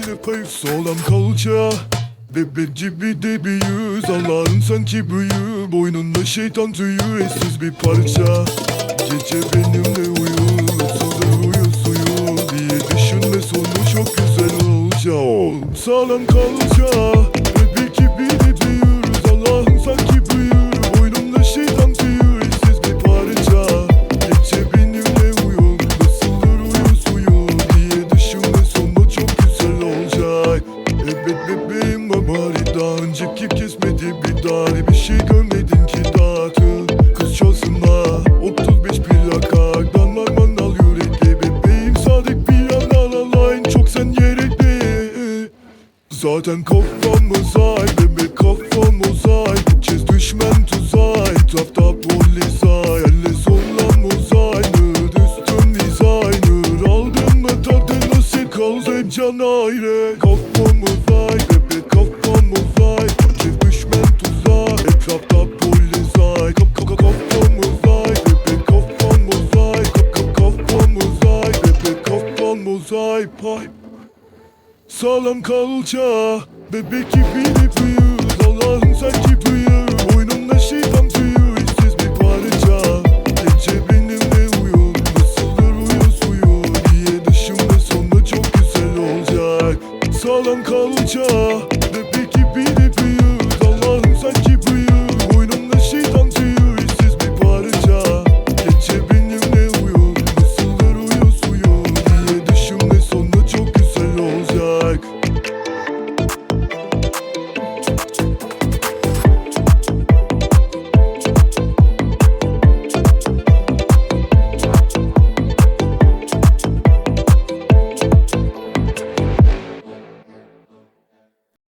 pay Sağlam kalça. Bebek gibi de bir yüz Allah'ın sanki büyü Boynunda şeytan tüyü Eşsiz bir parça. Gece benimle uyu Nasıldır uyu suyu. Diye düşünme sonu çok güzel olacak. Sağlam kalça kesmedi bir daha Bir şey görmedin ki dağıtı. Kız çalsınma 35 plakadan var manal yürekli Bebeğim sadık bir yana alayın çok sen yerekli. Zaten kafamız ay bebek kafamız ay Kez düşmen tuzağa etrafta polis ay. Elle sollamız aynı üstün designer. Aldın mı tadını sil kaldı can ayrı. Kafamız ay bebek kafamız ay kafamız ay Pay. Sağlam kalça Bebek gibi büyür Allah'ın sanki büyür Boynumda şeytan tüyü İşsiz bir parça Gece benimle uyu Nasıldır uyu suyu? Diye düşünme sonu çok güzel olacak? Sağlam kalça